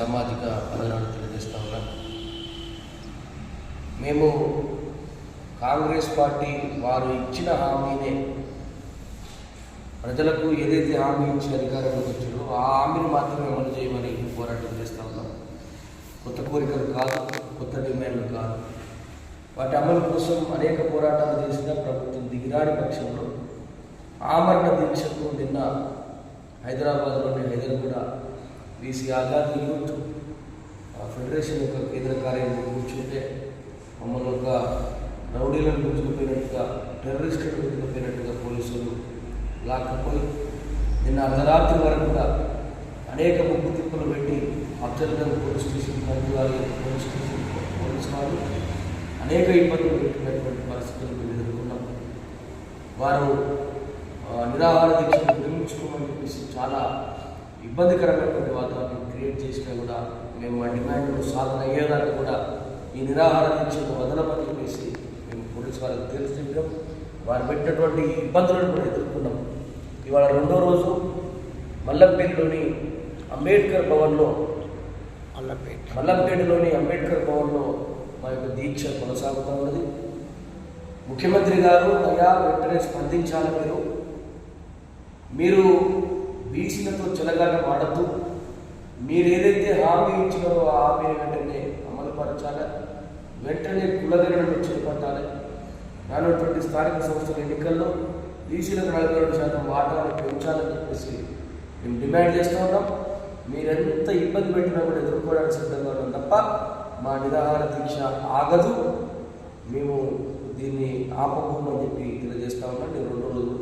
సామాజిక పదనాలు తెలియజేస్తా ఉన్నా మేము కాంగ్రెస్ పార్టీ వారు ఇచ్చిన హామీనే ప్రజలకు ఏదైతే హామీ ఇచ్చి అధికారంలోకి వచ్చారో ఆ హామీని మాత్రమే అమలు చేయమని పోరాటం చేస్తూ ఉన్నాం. కొత్త కోరికలు కాదు కొత్త డిమాండ్లు కాదు. వాటి అమలు కోసం అనేక పోరాటాలు చేసిన ప్రభుత్వం దిగిరాని పక్షంలో ఆమరణ దీక్షకు నిన్న హైదరాబాద్లోని Hyderabad BC Azad youth federation యొక్క కేంద్ర కార్యాలయం కూర్చుంటే మమ్మల్ని ఒక రౌడీలను గుర్తుకుపోయినట్టుగా టెర్రరిస్టులను గుర్తుకుపోయినట్టుగా పోలీసులు లాక్కపోయి నిన్న అర్ధరాత్రి వరకు కూడా అనేక ముగ్గు తిప్పులు పెట్టి అబ్జర్వర్ పోలీస్ స్టేషన్ పంచాలి పోలీస్ స్టేషన్ పోలీస్ వారు అనేక ఇబ్బందులు పెట్టినటువంటి పరిస్థితులు మేము ఎదుర్కొన్నాం. వారు నిరాహార దీక్ష ఇబ్బందికరమైనటువంటి వాతావరణం క్రియేట్ చేసినా కూడా మేము మా డిమాండ్లు సాధన అయ్యేదాకా కూడా ఈ నిరాహార దీక్షను వదలమని చెప్పేసి మేము పోలీసు వారికి తెలిసి చెప్పాం వారు పెట్టినటువంటి ఇబ్బందులను కూడా ఎదుర్కొన్నాం. ఇవాళ రెండో రోజు మల్లంపేటలోని అంబేద్కర్ భవన్లో అల్లపేట మల్లంపేటలోని అంబేద్కర్ భవన్లో మా యొక్క దీక్ష కొనసాగుతూ ఉన్నది. ముఖ్యమంత్రి గారు అయ్యా వెంటనే స్పందించాలి మీరు. మీరు బీసీలతో చెలగాట వాడద్దు మీరు ఏదైతే హామీ ఇచ్చినారో ఆ హామీని వెంటనే అమలుపరచాలి. వెంటనే కులగణను చేపట్టాలి. రానటువంటి స్థానిక సంస్థల ఎన్నికల్లో బీసీలకు నలభై రెండు శాతం వాటాలను పెంచాలని చెప్పేసి మేము డిమాండ్ చేస్తూ ఉన్నాం. మీరెంత ఇబ్బంది పెట్టినా కూడా ఎదుర్కోవడానికి సిద్ధంగా ఉన్నాం తప్ప మా నిరాహార దీక్ష ఆగదు. మేము దీన్ని ఆపకుండా చెప్పి తెలియజేస్తా ఉన్నాం. నేను రెండు రోజులు